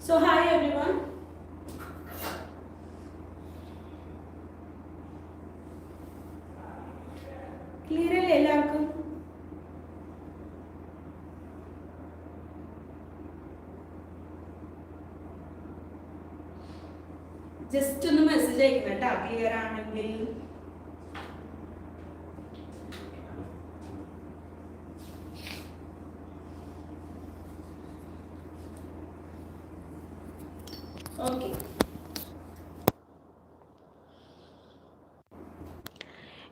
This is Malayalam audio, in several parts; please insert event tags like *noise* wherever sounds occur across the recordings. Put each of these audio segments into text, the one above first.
So hi everyone. ക്ലിയർ അല്ലേ എല്ലാവർക്കും? ജസ്റ്റ് ഒന്ന് മെസ്സേജ് അയക്കണം കേട്ടോ. ക്ലിയർ ആണെങ്കിൽ ഓക്കെ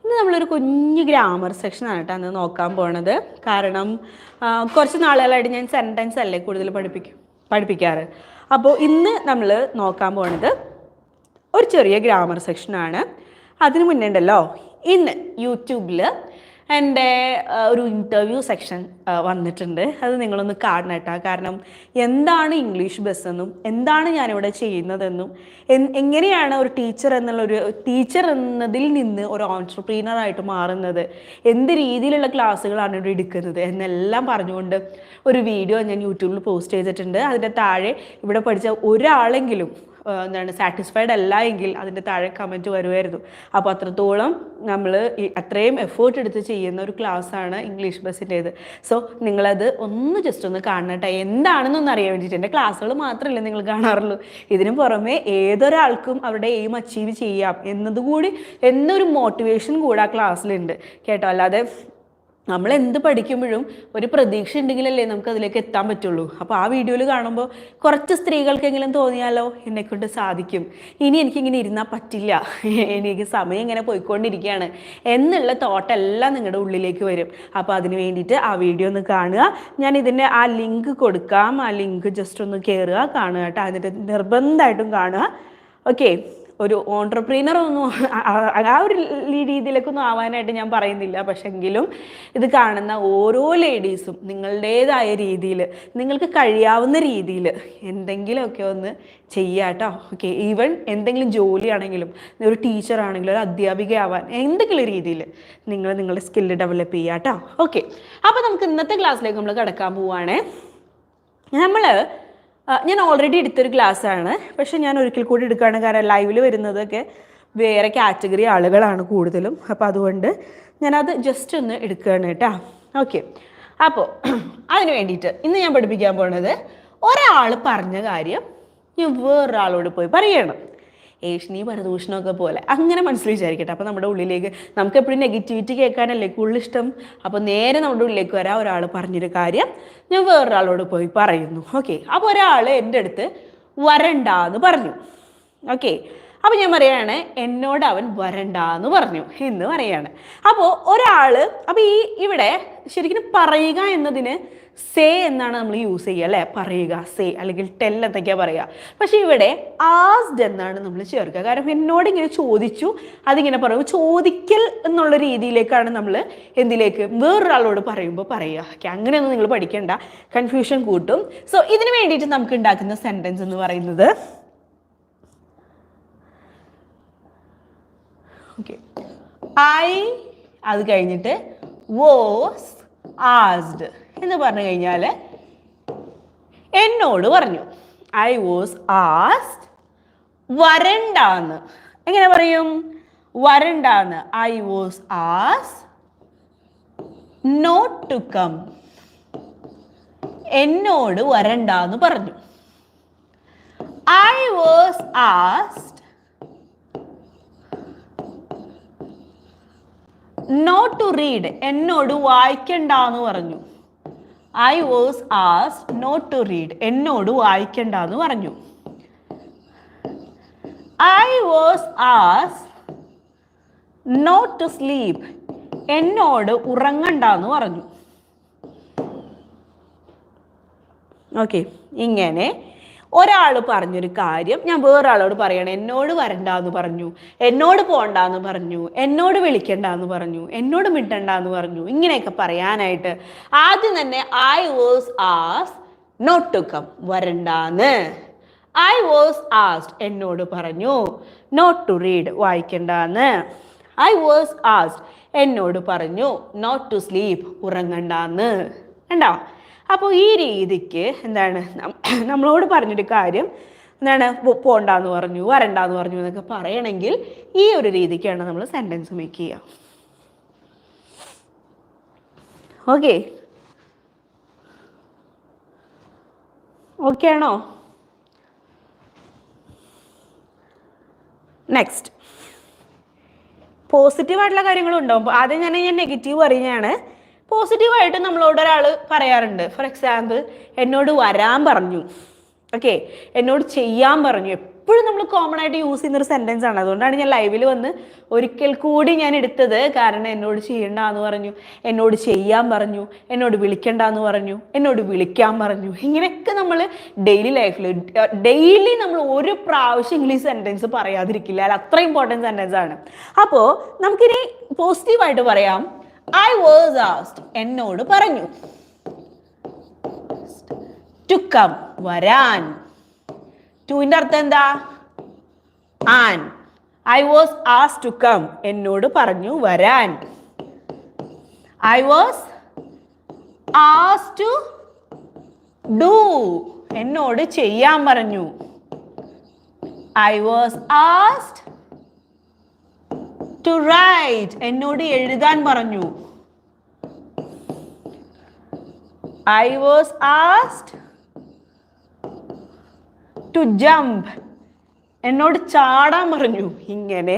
ഇന്ന് നമ്മളൊരു കുഞ്ഞു ഗ്രാമർ സെക്ഷനാണ് കേട്ടോ അന്ന് നോക്കാൻ പോണത്. കാരണം കുറച്ച് നാളുകളായിട്ട് ഞാൻ സെന്റൻസ് അല്ലേ കൂടുതൽ പഠിപ്പിക്കും പഠിപ്പിക്കാറ്. അപ്പോൾ ഇന്ന് നമ്മൾ നോക്കാൻ പോണത് ഒരു ചെറിയ ഗ്രാമർ സെക്ഷനാണ് അതിന് മുന്നേ ഉണ്ടല്ലോ ഇന്ന് യൂട്യൂബിൽ എന്റെ ഒരു ഇന്റർവ്യൂ സെക്ഷൻ വന്നിട്ടുണ്ട്. അത് നിങ്ങളൊന്ന് കാണണം കേട്ടോ. കാരണം എന്താണ് ഇംഗ്ലീഷ് ബസ് എന്നും എന്താണ് ഞാനിവിടെ ചെയ്യുന്നതെന്നും എങ്ങനെയാണ് ഒരു ടീച്ചർ എന്നുള്ളൊരു ടീച്ചർ എന്നതിൽ നിന്ന് ഒരു ഓൺട്രപ്രീനറായിട്ട് മാറുന്നത് എന്ത് രീതിയിലുള്ള ക്ലാസ്സുകളാണ് ഇവിടെ എടുക്കുന്നത് എന്നെല്ലാം പറഞ്ഞുകൊണ്ട് ഒരു വീഡിയോ ഞാൻ യൂട്യൂബിൽ പോസ്റ്റ് ചെയ്തിട്ടുണ്ട്. അതിന്റെ താഴെ ഇവിടെ പഠിച്ച ഒരാളെങ്കിലും എന്താണ് സാറ്റിസ്ഫൈഡ് അല്ല എങ്കിൽ അതിന്റെ താഴെ കമന്റ് വരുമായിരുന്നു. അപ്പോൾ അത്രത്തോളം നമ്മൾ അത്രയും എഫേർട്ട് എടുത്ത് ചെയ്യുന്ന ഒരു ക്ലാസ് ആണ് ഇംഗ്ലീഷ് ബസ്സിന്റേത്. സോ നിങ്ങളത് ഒന്ന് ജസ്റ്റ് ഒന്ന് കാണട്ടെ എന്താണെന്നൊന്ന് അറിയാൻ വേണ്ടിയിട്ട്. എന്റെ ക്ലാസ്സുകൾ മാത്രമല്ല നിങ്ങൾ കാണാറുള്ളൂ. ഇതിനു പുറമെ ഏതൊരാൾക്കും അവരുടെ എയിം അച്ചീവ് ചെയ്യാം. എന്നതുകൂടി എന്നൊരു മോട്ടിവേഷൻ കൂടെ ആ ക്ലാസ്സിലുണ്ട് കേട്ടോ? അല്ലാതെ നമ്മൾ എന്ത് പഠിക്കുമ്പോഴും ഒരു പ്രതീക്ഷ ഉണ്ടെങ്കിലല്ലേ നമുക്ക് അതിലേക്ക് എത്താൻ പറ്റുള്ളൂ. അപ്പോൾ ആ വീഡിയോയിൽ കാണുമ്പോൾ കുറച്ച് സ്ത്രീകൾക്കെങ്കിലും തോന്നിയാലോ? എന്നെക്കൊണ്ട് സാധിക്കും. ഇനി എനിക്കിങ്ങനെ ഇരുന്നാൽ പറ്റില്ല. എനിക്ക് സമയം ഇങ്ങനെ പോയിക്കൊണ്ടിരിക്കുകയാണ്. എന്നുള്ള തോട്ടെല്ലാം നിങ്ങളുടെ ഉള്ളിലേക്ക് വരും. അപ്പോൾ അതിന് വേണ്ടിയിട്ട് ആ വീഡിയോ ഒന്ന് കാണുക. ഞാൻ ഇതിന്റെ ആ ലിങ്ക് കൊടുക്കാം. ആ ലിങ്ക് ജസ്റ്റ് ഒന്ന് കയറുക കാണുക കേട്ടോ. എന്നിട്ട് നിർബന്ധമായിട്ടും കാണുക. ഓക്കെ. ഒരു ഓൺട്രപ്രീനർ ഒന്നും ആ- ഒരു രീതിയിലേക്കൊന്നും ആവാനായിട്ട് ഞാൻ പറയുന്നില്ല. പക്ഷെങ്കിലും ഇത് കാണുന്ന ഓരോ ലേഡീസും നിങ്ങളുടേതായ രീതിയിൽ നിങ്ങൾക്ക് കഴിയാവുന്ന രീതിയിൽ എന്തെങ്കിലുമൊക്കെ ഒന്ന് ചെയ്യാട്ടോ ഓക്കെ ഈവൻ എന്തെങ്കിലും ജോലിയാണെങ്കിലും ഒരു ടീച്ചറാണെങ്കിലും ഒരു അധ്യാപികയാവാൻ എന്തെങ്കിലും രീതിയിൽ നിങ്ങൾ നിങ്ങളുടെ സ്കില്ല് ഡെവലപ്പ് ചെയ്യാട്ടോ ഓക്കെ അപ്പോൾ നമുക്ക് ഇന്നത്തെ ക്ലാസ്സിലേക്ക് നമ്മൾ കിടക്കാൻ പോവുകയാണേ നമ്മൾ ഞാൻ ഓൾറെഡി എടുത്തൊരു ആണ് പക്ഷെ ഞാൻ ഒരിക്കൽ കൂടി എടുക്കുകയാണ് കാരണം ലൈവിൽ വരുന്നതൊക്കെ വേറെ കാറ്റഗറി ആളുകളാണ് കൂടുതലും. അപ്പോൾ അതുകൊണ്ട് ഞാനത് ജസ്റ്റ് ഒന്ന് എടുക്കുകയാണ് കേട്ടോ. ഓക്കെ അപ്പോൾ *clears throat* അതിന് വേണ്ടിയിട്ട് ഇന്ന് ഞാൻ പഠിപ്പിക്കാൻ പോണത് ഒരാൾ പറഞ്ഞ കാര്യം ഞാൻ വേറൊരാളോട് പോയി പറയണം. ഏഷ്ണി പരദൂഷണമൊക്കെ പോലെ. അങ്ങനെ മനസ്സിൽ വിചാരിക്കട്ടെ. അപ്പോൾ നമ്മുടെ ഉള്ളിലേക്ക് നമുക്ക് എപ്പോഴും നെഗറ്റിവിറ്റി കേൾക്കാനല്ലേ കൂടുതൽ ഇഷ്ടം? അപ്പോൾ നേരെ നമ്മുടെ ഉള്ളിലേക്ക് വരാൻ ഒരാൾ പറഞ്ഞൊരു കാര്യം ഞാൻ വേറൊരാളോട് പോയി പറയുന്നു. ഓക്കെ അപ്പോൾ ഒരാൾ എന്റെ അടുത്ത് വരണ്ട എന്ന് പറഞ്ഞു. ഓക്കെ അപ്പോൾ ഞാൻ പറയുകയാണ് എന്നോട് അവൻ വരണ്ട എന്ന് പറഞ്ഞു എന്ന് പറയുകയാണ് അപ്പോൾ ഒരാൾ അപ്പോൾ ഈ ഇവിടെ ശരിക്കും പറയുക എന്നതിന് സേ എന്നാണ് നമ്മൾ യൂസ് ചെയ്യുക അല്ലേ? പറയുക സേ അല്ലെങ്കിൽ ടെൽ എന്തൊക്കെയാ പറയുക. പക്ഷെ ഇവിടെ ആസ്ഡ് എന്നാണ് നമ്മൾ ചേർക്കുക. കാരണം എന്നോട് ഇങ്ങനെ ചോദിച്ചു അതിങ്ങനെ പറയും ചോദിക്കൽ എന്നുള്ള രീതിയിലേക്കാണ് നമ്മൾ എന്തിലേക്ക് വേറൊരാളോട് പറയുമ്പോൾ പറയുക. ഓക്കെ അങ്ങനെയൊന്നും നിങ്ങൾ പഠിക്കേണ്ട. കൺഫ്യൂഷൻ കൂട്ടും. സോ ഇതിന് വേണ്ടിയിട്ട് നമുക്ക് ഉണ്ടാക്കുന്ന സെന്റൻസ് എന്ന് പറയുന്നത് ഓക്കെ. ഐ അത് കഴിഞ്ഞിട്ട് വോസ് ആസ്ഡ്. എന്ന് പറഞ്ഞു കഴിഞ്ഞാൽ എന്നോട് പറഞ്ഞു ഐ വാസ് ആസ്റ്റ് വരണ്ടാന്ന്. എങ്ങനെ പറയും? വരണ്ടാന്ന്. ഐ വാസ് ആസ് നോട്ട് ടു കം എന്നോട് വരണ്ടാന്ന് പറഞ്ഞു. I was asked not to read എന്നോട് വായിക്കണ്ടെന്ന് പറഞ്ഞു. ഐ വാസ് ആസ് നോട്ട് ടു റീഡ് എന്നോട് വായിക്കണ്ട എന്ന് പറഞ്ഞു. ഐ വാസ് ആസ് നോട്ട് ടു സ്ലീപ്പ് എന്നോട് ഉറങ്ങണ്ട എന്ന് പറഞ്ഞു. ഓക്കെ ഇങ്ങനെ ഒരാൾ പറഞ്ഞൊരു കാര്യം ഞാൻ വേറൊരാളോട് പറയണം എന്നോട് വരണ്ടെന്ന് പറഞ്ഞു എന്നോട് പോകണ്ടെന്ന് പറഞ്ഞു എന്നോട് വിളിക്കണ്ടെന്ന് പറഞ്ഞു എന്നോട് മിണ്ടണ്ടെന്ന് പറഞ്ഞു ഇങ്ങനെയൊക്കെ പറയാനായിട്ട് ആദ്യം തന്നെ ഐ വേഴ്സ് ആസ് നോട്ട് ടു കം വരണ്ടാന്ന്. ഐ വേഴ്സ് ആസ്ഡ് എന്നോട് പറഞ്ഞു നോട്ട് ടു റീഡ് വായിക്കണ്ടെന്ന്. ഐ വേഴ്സ് ആസ്ഡ് എന്നോട് പറഞ്ഞു നോട്ട് ടു സ്ലീപ്പ് ഉറങ്ങണ്ടെന്ന്. കണ്ടോ? അപ്പോൾ ഈ രീതിക്ക് എന്താണ് *clears throat* നമ്മളോട് പറഞ്ഞൊരു കാര്യം എന്താണ് പോണ്ടാന്ന് പറഞ്ഞു വരണ്ടാന്ന് പറഞ്ഞു എന്നൊക്കെ പറയണമെങ്കിൽ ഈ ഒരു രീതിക്കാണ് നമ്മൾ സെന്റൻസ് മേക്ക് ചെയ്യുക ഓക്കെ ഓക്കെ ആണോ? നെക്സ്റ്റ് പോസിറ്റീവായിട്ടുള്ള കാര്യങ്ങളും ഉണ്ടാവും ആദ്യം ഞാൻ ഞാൻ നെഗറ്റീവ് പറയുകയാണ്. പോസിറ്റീവായിട്ട് നമ്മളോട് ഒരാൾ പറയാറുണ്ട്. ഫോർ എക്സാമ്പിൾ എന്നോട് വരാൻ പറഞ്ഞു. ഓക്കെ എന്നോട് ചെയ്യാൻ പറഞ്ഞു. എപ്പോഴും നമ്മൾ കോമൺ ആയിട്ട് യൂസ് ചെയ്യുന്ന ഒരു സെന്റൻസ് ആണ്. അതുകൊണ്ടാണ് ഞാൻ ലൈവിൽ വന്ന് ഒരിക്കൽ കൂടി ഞാൻ എടുത്തത്. കാരണം എന്നോട് ചെയ്യണ്ടെന്ന് പറഞ്ഞു. എന്നോട് ചെയ്യാൻ പറഞ്ഞു. എന്നോട് വിളിക്കണ്ട എന്ന് പറഞ്ഞു. എന്നോട് വിളിക്കാൻ പറഞ്ഞു. ഇങ്ങനെയൊക്കെ നമ്മൾ ഡെയിലി ലൈഫിൽ ഡെയിലി നമ്മൾ ഒരു പ്രാവശ്യം ഈ സെന്റൻസ് പറയാതിരിക്കില്ല. അത് അത്ര ഇമ്പോർട്ടന്റ് സെന്റൻസ് ആണ്. അപ്പോൾ നമുക്കിനി പോസിറ്റീവായിട്ട് പറയാം. ഐ വേഴ്സ് ആസ്റ്റ് എന്നോട് പറഞ്ഞു. ടു കം വരാൻ. ടുവിന്റെ അർത്ഥം എന്താ? ആൻ. ഐ വാസ് ആസ് ടു കം എന്നോട് പറഞ്ഞു വരാൻ. ഐ വാസ് ആസ് ടു ഡു എന്നോട് ചെയ്യാൻ പറഞ്ഞു. I was asked to write എന്നോട് എഴുതാൻ പറഞ്ഞു. I was asked to jump എന്നോട് ചാടാൻ പറഞ്ഞു. ഇങ്ങനെ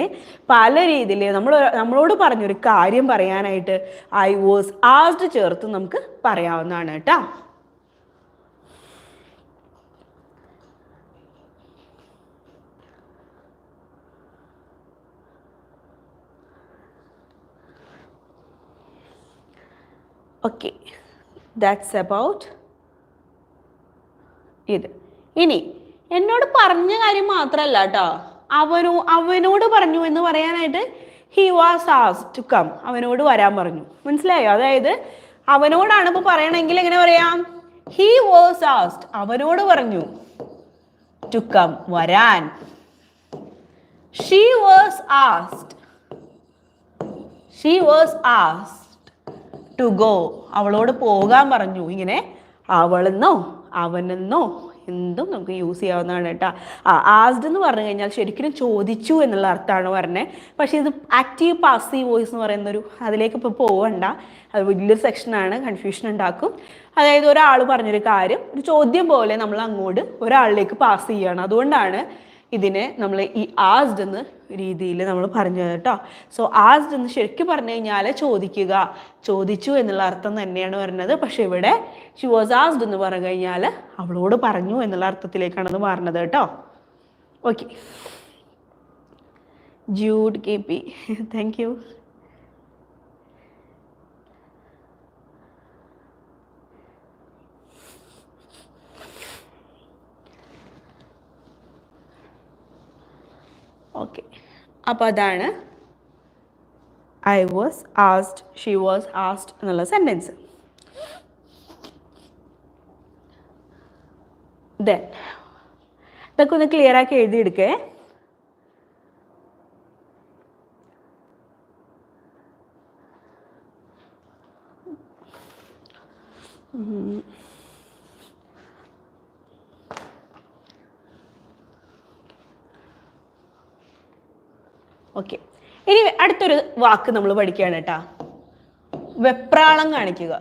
പല രീതിയിൽ നമ്മൾ നമ്മളോട് പറഞ്ഞൊരു കാര്യം പറയാനായിട്ട് ഐ വാസ് ആസ്ഡ് ചേർത്ത് നമുക്ക് പറയാവുന്നതാണ് കേട്ടോ. ഓക്കെ ദാറ്റ്സ് അബൌട്ട് ഇത്. ഇനി എന്നോട് പറഞ്ഞ കാര്യം മാത്രമല്ല കേട്ടോ അവനോ അവനോട് പറഞ്ഞു എന്ന് പറയാനായിട്ട് ഹി വാസ് ആസ് ടു കം അവനോട് വരാൻ പറഞ്ഞു. മനസ്സിലായോ? അതായത് അവനോടാണ് ഇപ്പോൾ പറയണമെങ്കിൽ എങ്ങനെ പറയാം? ഹി വാസ് ആസ്റ്റ് അവനോട് പറഞ്ഞു ടു കം വരാൻ. She was asked she was asked to go അവളോട് പോകാൻ പറഞ്ഞു. ഇങ്ങനെ അവളെന്നോ അവനെന്നോ എന്തും നമുക്ക് യൂസ് ചെയ്യാവുന്നതാണ് കേട്ടോ. ആ ആസ്ഡ് എന്ന് പറഞ്ഞു കഴിഞ്ഞാൽ ശരിക്കും ചോദിച്ചു എന്നുള്ള അർത്ഥമാണ് പറഞ്ഞത് പക്ഷേ ഇത് ആക്റ്റീവ് പാസീവ് വോയിസ് എന്ന് പറയുന്നൊരു അതിലേക്ക് ഇപ്പോൾ പോകണ്ട അത് വലിയൊരു സെക്ഷനാണ് കൺഫ്യൂഷൻ ഉണ്ടാക്കും. അതായത് ഒരാൾ പറഞ്ഞൊരു കാര്യം ഒരു ചോദ്യം പോലെ നമ്മൾ അങ്ങോട്ട് ഒരാളിലേക്ക് പാസ് ചെയ്യണം. അതുകൊണ്ടാണ് ഇതിനെ നമ്മൾ ഈ ആസ്ഡ് എന്ന രീതിയിൽ നമ്മൾ പറഞ്ഞു കേട്ടോ. സോ ആസ്ഡ് എന്ന് ശരിക്കും പറഞ്ഞു കഴിഞ്ഞാൽ ചോദിക്കുക. ചോദിച്ചു എന്നുള്ള അർത്ഥം തന്നെയാണ് വരുന്നത്. പക്ഷെ ഇവിടെ ഷി വാസ് ആസ്ഡ് എന്ന് പറഞ്ഞു കഴിഞ്ഞാൽ അവളോട് പറഞ്ഞു എന്നുള്ള അർത്ഥത്തിലേക്കാണ് അത് മാറുന്നത് കേട്ടോ. Okay Jude K P thank you okay അപ്പോൾ അതാണ് I was asked she was asked എന്നുള്ള സെന്റൻസ് ദെൻ ഇതൊക്കെ ഒന്ന് ക്ലിയർ ആക്കി എഴുതിയെടുക്കേ. ഓക്കെ ഇനി അടുത്തൊരു വാക്ക് നമ്മൾ പഠിക്കുകയാണ് കേട്ടാ. വെപ്രാളം കാണിക്കുക.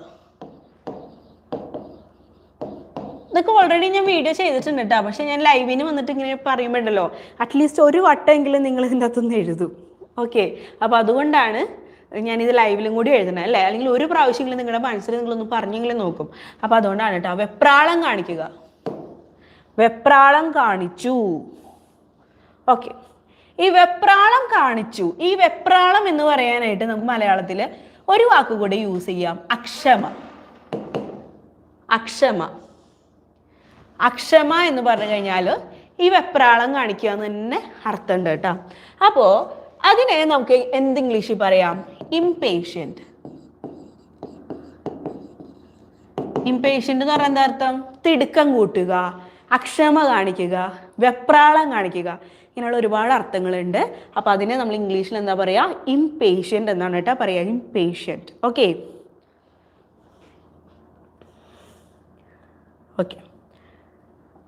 ഇതൊക്കെ ഓൾറെഡി ഞാൻ വീഡിയോ ചെയ്തിട്ടുണ്ട് കേട്ടോ. പക്ഷെ ഞാൻ ലൈവിന് വന്നിട്ട് ഇങ്ങനെ പറയുമ്പോണ്ടല്ലോ അറ്റ്ലീസ്റ്റ് ഒരു വട്ടമെങ്കിലും നിങ്ങൾ ഇതിന്റെ അകത്തുനിന്ന് എഴുതും. ഓക്കെ അപ്പോൾ അതുകൊണ്ടാണ് ഞാനിത് ലൈവിലും കൂടി എഴുതണം അല്ലേ? അല്ലെങ്കിൽ ഒരു പ്രാവശ്യമെങ്കിലും നിങ്ങളുടെ മനസ്സിൽ നിങ്ങളൊന്ന് പറഞ്ഞെങ്കിലും നോക്കും. അപ്പോൾ അതുകൊണ്ടാണ് കേട്ടോ. വെപ്രാളം കാണിക്കുക. വെപ്രാളം കാണിച്ചു. ഓക്കെ ഈ വെപ്രാളം കാണിച്ചു. ഈ വെപ്രാളം എന്ന് പറയാനായിട്ട് നമുക്ക് മലയാളത്തിൽ ഒരു വാക്ക് കൂടി യൂസ് ചെയ്യാം. അക്ഷമ. അക്ഷമ. അക്ഷമ എന്ന് പറഞ്ഞു കഴിഞ്ഞാൽ ഈ വെപ്രാളം കാണിക്കുക എന്ന് തന്നെ അർത്ഥമുണ്ട് കേട്ടോ. അപ്പോൾ അതിനെ നമുക്ക് എന്ത് ഇംഗ്ലീഷിൽ പറയാം? ഇംപേഷ്യന്റ് ഇംപേഷ്യന്റ് എന്ന് പറഞ്ഞാൽ എന്താ അർത്ഥം? തിടുക്കം കൂട്ടുക അക്ഷമ കാണിക്കുക വെപ്രാളം കാണിക്കുക. ഇങ്ങനെയുള്ള ഒരുപാട് അർത്ഥങ്ങളുണ്ട്. അപ്പോൾ അതിനെ നമ്മൾ ഇംഗ്ലീഷിൽ എന്താ പറയുക ഇംപേഷ്യന്റ് എന്നാണ് കേട്ടോ പറയുക ഇംപേഷ്യന്റ് ഓക്കെ ഓക്കെ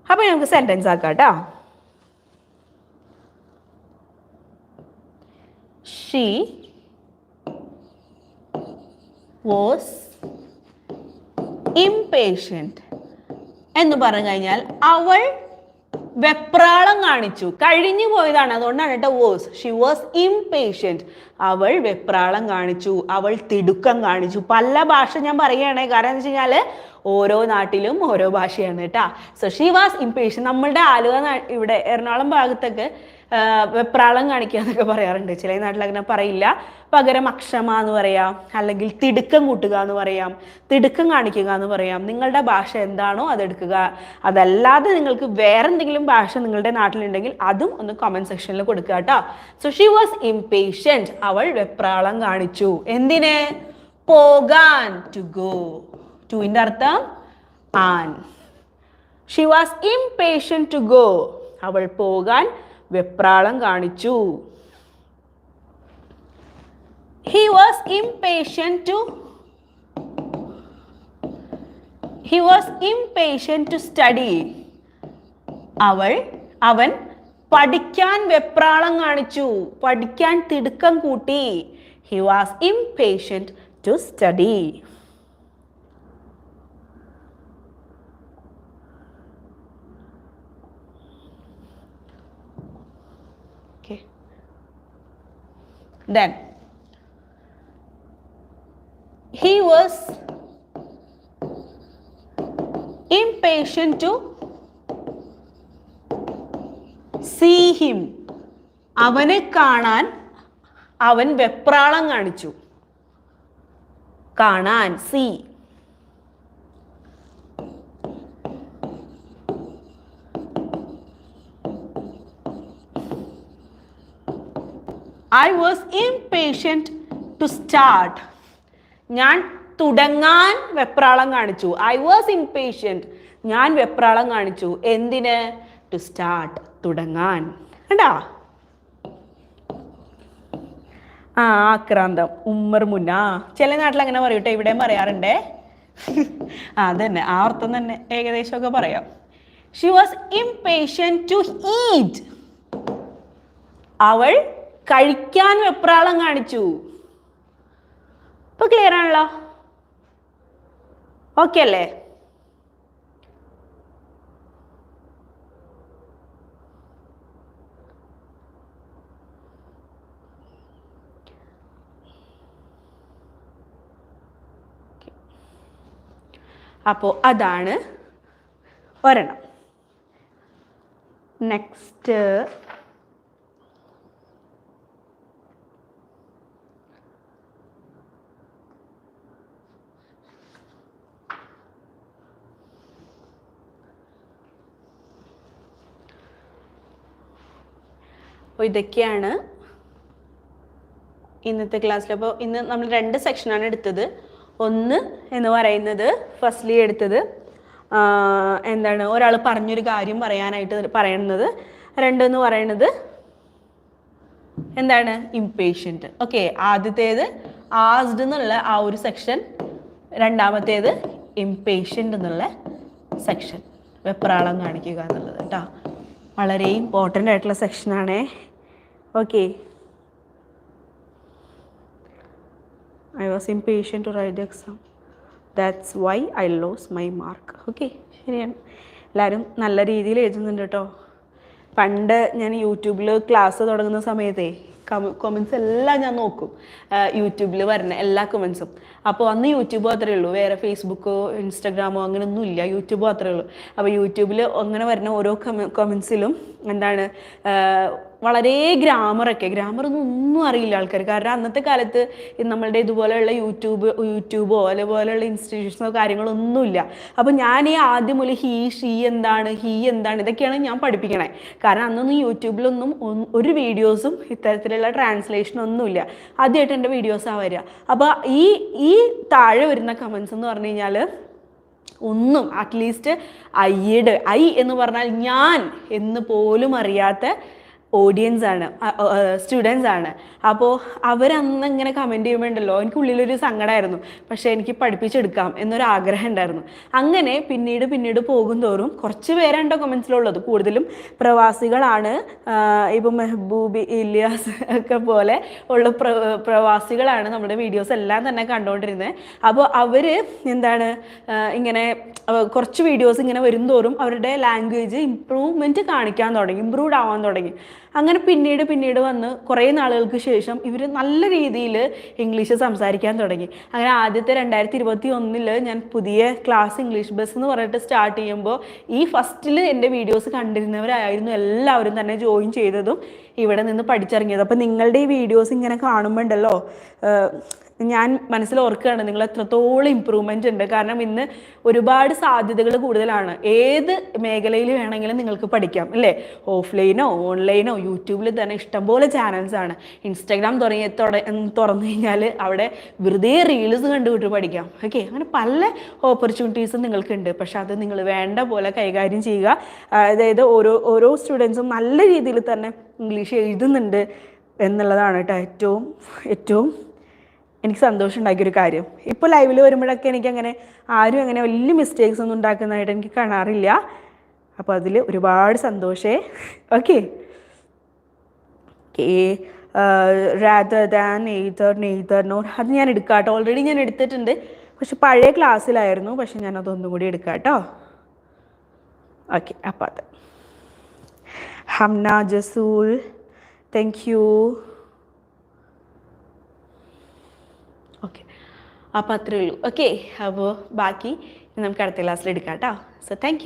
അപ്പോൾ നമുക്ക് സെന്റൻസ് ആക്കാം കേട്ടോ. ഷീ വാസ് ഇംപേഷ്യന്റ് എന്ന് പറഞ്ഞു കഴിഞ്ഞാൽ അവൾ വെപ്രാളം കാണിച്ചു. കഴിഞ്ഞു പോയതാണ്. അതുകൊണ്ടാണ് കേട്ടോ വേഴ്സ് ഷി വാസ് ഇംപേഷ്യന്റ് അവൾ വെപ്രാളം കാണിച്ചു. അവൾ തിടുക്കം കാണിച്ചു. പല ഭാഷ ഞാൻ പറയുകയാണെ. കാരണം എന്ന് വെച്ച് കഴിഞ്ഞാൽ ഓരോ നാട്ടിലും ഓരോ ഭാഷയാണ് കേട്ടാ. സോ ഷീ വാസ് ഇംപേഷ്യൻ നമ്മളുടെ ആലുവ ഇവിടെ എറണാകുളം ഭാഗത്തൊക്കെ വെപ്രാളം കാണിക്കുക എന്നൊക്കെ പറയാറുണ്ട്. ചില നാട്ടിൽ അങ്ങനെ പറയില്ല. പകരം അക്ഷമ എന്ന് പറയാം. അല്ലെങ്കിൽ തിടുക്കം കൂട്ടുക എന്ന് പറയാം. തിടുക്കം കാണിക്കുക എന്ന് പറയാം. നിങ്ങളുടെ ഭാഷ എന്താണോ അതെടുക്കുക അതല്ലാതെ നിങ്ങൾക്ക് വേറെ എന്തെങ്കിലും ഭാഷ നിങ്ങളുടെ നാട്ടിലുണ്ടെങ്കിൽ അതും ഒന്ന് കമന്റ് സെക്ഷനിൽ കൊടുക്കുക കേട്ടോ. സോ ഷീ വാസ് ഇംപേഷ്യന്റ് അവൾ വെപ്രാളം കാണിച്ചു. എന്തിനെ? പോകാൻ. ടു ഗോ ടുവിന്റെ അർത്ഥം an. She was impatient to go അവൾ പോകാൻ വെപ്രാളം കാണിച്ചു. He was impatient to he was impatient to study അവൾ അവൻ പഠിക്കാൻ വെപ്രാളം കാണിച്ചു. പഠിക്കാൻ തിടുക്കം കൂട്ടി. He was impatient to study Then he was impatient to see him. അവനെ കാണാൻ അവൻ വെപ്രാളം കാണിച്ചു കാണാൻ see I was impatient to start ഞാൻ തുടങ്ങാൻ വെപ്രാളം കാണിച്ചു. ഐ വാസ് ഇംപേഷ്യന്റ് ഞാൻ വെപ്രാളം കാണിച്ചു. എന്തിന്? ടു സ്റ്റാർട്ട് തുടങ്ങാൻ. കണ്ടാ? ആ ആക്രാന്തം. ഉമ്മർ മുന്ന. ചില നാട്ടിൽ അങ്ങനെ പറയൂട്ടെ ഇവിടെയും പറയാറുണ്ടേ. അതന്നെ. ആ അർത്ഥം തന്നെ ഏകദേശമൊക്കെ പറയാം. She was impatient to eat അവൾ കഴിക്കാൻ വെപ്രാളം കാണിച്ചു. ഇപ്പൊ ക്ലിയർ ആണല്ലോ? ഓക്കെ അല്ലേ? അപ്പോൾ അതാണ് ഒരെണ്ണം. നെക്സ്റ്റ് അപ്പോൾ ഇതൊക്കെയാണ് ഇന്നത്തെ ക്ലാസ്സിൽ അപ്പോൾ ഇന്ന് നമ്മൾ രണ്ട് സെക്ഷനാണ് എടുത്തത്. ഒന്ന് എന്ന് പറയുന്നത് ഫസ്റ്റ്ലി എടുത്തത്. എന്താണ്? ഒരാൾ പറഞ്ഞൊരു കാര്യം പറയാനായിട്ട് പറയുന്നത് രണ്ടെന്ന് പറയുന്നത് എന്താണ്? ഇംപേഷ്യന്റ് ഓക്കെ ആദ്യത്തേത് ആസ്ഡ് എന്നുള്ള ആ ഒരു സെക്ഷൻ രണ്ടാമത്തേത് ഇംപേഷ്യന്റ് എന്നുള്ള സെക്ഷൻ വെപ്രാളം കാണിക്കുക എന്നുള്ളത് കേട്ടോ വളരെ ഇമ്പോർട്ടന്റ് ആയിട്ടുള്ള സെക്ഷനാണ് okay I was impatient to write exam that's why I lose my mark okay ശരിയാണ്. എല്ലാവരും നല്ല രീതിയിൽ എഴുതുന്നുണ്ട് കേട്ടോ. പണ്ട് ഞാൻ യൂട്യൂബിൽ ക്ലാസ് തുടങ്ങുന്ന സമയത്തേ കൊമൻസ് എല്ലാം ഞാൻ നോക്കും. യൂട്യൂബിൽ വരുന്ന എല്ലാ കമൻസും അപ്പോൾ അന്ന് യൂട്യൂബ് മാത്രമേ ഉള്ളൂ. വേറെ ഫേസ്ബുക്കോ ഇൻസ്റ്റാഗ്രാമോ അങ്ങനെയൊന്നും ഇല്ല. യൂട്യൂബ് മാത്രമേ ഉള്ളൂ. അപ്പോൾ യൂട്യൂബിൽ അങ്ങനെ വരുന്ന ഓരോ കമൻസിലും എന്താണ് വളരെ ഗ്രാമറൊക്കെ ഗ്രാമറൊന്നും ഒന്നും അറിയില്ല ആൾക്കാർ. കാരണം അന്നത്തെ കാലത്ത് നമ്മളുടെ ഇതുപോലെയുള്ള യൂട്യൂബ് യൂട്യൂബോ അതുപോലെയുള്ള ഇൻസ്റ്റിറ്റ്യൂഷനോ കാര്യങ്ങളൊന്നുമില്ല. അപ്പോൾ ഞാൻ ഈ ആദ്യം മുതൽ ഹീ ഷീ എന്താണ് ഹീ എന്താണ് ഇതൊക്കെയാണ് ഞാൻ പഠിപ്പിക്കണേ. കാരണം അന്നൊന്നും യൂട്യൂബിലൊന്നും ഒരു വീഡിയോസും ഇത്തരത്തിലുള്ള ട്രാൻസ്ലേഷൻ ഒന്നുമില്ല ആദ്യമായിട്ട് എന്റെ വീഡിയോസാണ് വരിക. അപ്പോൾ ഈ ഈ താഴെ വരുന്ന കമൻസ് എന്ന് പറഞ്ഞു കഴിഞ്ഞാൽ ഒന്നും അറ്റ്ലീസ്റ്റ് അയ്യട് ഐ എന്ന് പറഞ്ഞാൽ ഞാൻ എന്ന് പോലും അറിയാത്ത ഓഡിയൻസ് ആണ് സ്റ്റുഡൻസ് ആണ്. അപ്പോൾ അവരന്ന് ഇങ്ങനെ കമന്റ് ചെയ്യുമ്പോൾ ഉണ്ടല്ലോ എനിക്ക് ഉള്ളിലൊരു സങ്കടമായിരുന്നു പക്ഷേ എനിക്ക് പഠിപ്പിച്ചെടുക്കാം എന്നൊരു ആഗ്രഹം ഉണ്ടായിരുന്നു. അങ്ങനെ പിന്നീട് പിന്നീട് പോകും തോറും കുറച്ച് പേരുണ്ടോ കമൻസിലുള്ളത് കൂടുതലും പ്രവാസികളാണ് ഇപ്പം മെഹബൂബി ഇലിയാസ് ഒക്കെ പോലെ ഉള്ള പ്ര പ്രവാസികളാണ് നമ്മുടെ വീഡിയോസ് എല്ലാം തന്നെ കണ്ടുകൊണ്ടിരുന്നത് അപ്പോൾ അവർ എന്താണ് ഇങ്ങനെ കുറച്ച് വീഡിയോസ് ഇങ്ങനെ വരും തോറും അവരുടെ ലാംഗ്വേജ് ഇമ്പ്രൂവ്മെന്റ് കാണിക്കാൻ തുടങ്ങി ഇമ്പ്രൂവ്ഡ് ആവാൻ തുടങ്ങി. അങ്ങനെ പിന്നീട് പിന്നീട് വന്ന് കുറേ നാളുകൾക്ക് ശേഷം ഇവർ നല്ല രീതിയിൽ ഇംഗ്ലീഷ് സംസാരിക്കാൻ തുടങ്ങി. അങ്ങനെ ആദ്യത്തെ രണ്ടായിരത്തി ഇരുപത്തി ഒന്നിൽ ഞാൻ പുതിയ ക്ലാസ് ഇംഗ്ലീഷ് ബസ് എന്ന് പറഞ്ഞിട്ട് സ്റ്റാർട്ട് ചെയ്യുമ്പോൾ ഈ ഫസ്റ്റിൽ എന്റെ വീഡിയോസ് കണ്ടിരുന്നവരായിരുന്നു എല്ലാവരും തന്നെ ജോയിൻ ചെയ്തതും ഇവിടെ നിന്ന് പഠിച്ചിറങ്ങിയത്. അപ്പോൾ നിങ്ങളുടെ ഈ വീഡിയോസ് ഇങ്ങനെ ഏഹ്, ഞാൻ മനസ്സിൽ ഓർക്കുകയാണ് നിങ്ങൾ എത്രത്തോളം ഇമ്പ്രൂവ്മെന്റ് ഉണ്ട്. കാരണം ഇന്ന് ഒരുപാട് സാധ്യതകൾ കൂടുതലാണ്. ഏത് മേഖലയിൽ വേണമെങ്കിലും നിങ്ങൾക്ക് പഠിക്കാം അല്ലേ? ഓഫ്ലൈനോ ഓൺലൈനോ യൂട്യൂബിൽ തന്നെ ഇഷ്ടംപോലെ ചാനൽസ് ആണ്. ഇൻസ്റ്റാഗ്രാം തുടങ്ങി തുറന്നു കഴിഞ്ഞാൽ അവിടെ വെറുതെ റീൽസ് കണ്ടുവിട്ട് പഠിക്കാം. ഓക്കെ അങ്ങനെ പല ഓപ്പർച്യൂണിറ്റീസും നിങ്ങൾക്കുണ്ട്. പക്ഷെ അത് നിങ്ങൾ വേണ്ട പോലെ കൈകാര്യം ചെയ്യുക. അതായത് ഓരോ ഓരോ സ്റ്റുഡൻസും നല്ല രീതിയിൽ തന്നെ ഇംഗ്ലീഷ് എഴുതുന്നുണ്ട് എന്നുള്ളതാണ് കേട്ടോ ഏറ്റവും ഏറ്റവും എനിക്ക് സന്തോഷം ഉണ്ടാക്കിയൊരു കാര്യം ഇപ്പോൾ ലൈവിൽ വരുമ്പോഴൊക്കെ എനിക്ക് അങ്ങനെ ആരും അങ്ങനെ വലിയ മിസ്റ്റേക്സ് ഒന്നും ഉണ്ടാക്കുന്നതായിട്ട് എനിക്ക് കാണാറില്ല. അപ്പോൾ അതിൽ ഒരുപാട് സന്തോഷേ. Okay okay rather than neither neither nor അത് ഞാൻ എടുക്കാം ഓൾറെഡി ഞാൻ എടുത്തിട്ടുണ്ട്. പക്ഷെ പഴയ ക്ലാസ്സിലായിരുന്നു പക്ഷെ ഞാൻ അതൊന്നും കൂടി എടുക്കാം കേട്ടോ ഓക്കെ അപ്പോൾ അത്. Hamna Jasool. Thank you okay അപ്പോൾ അത്രയേ ഉള്ളൂ. ഓക്കെ അപ്പോൾ ബാക്കി നമുക്ക് അടുത്ത ക്ലാസ്സിൽ എടുക്കാം കേട്ടോ സോ താങ്ക്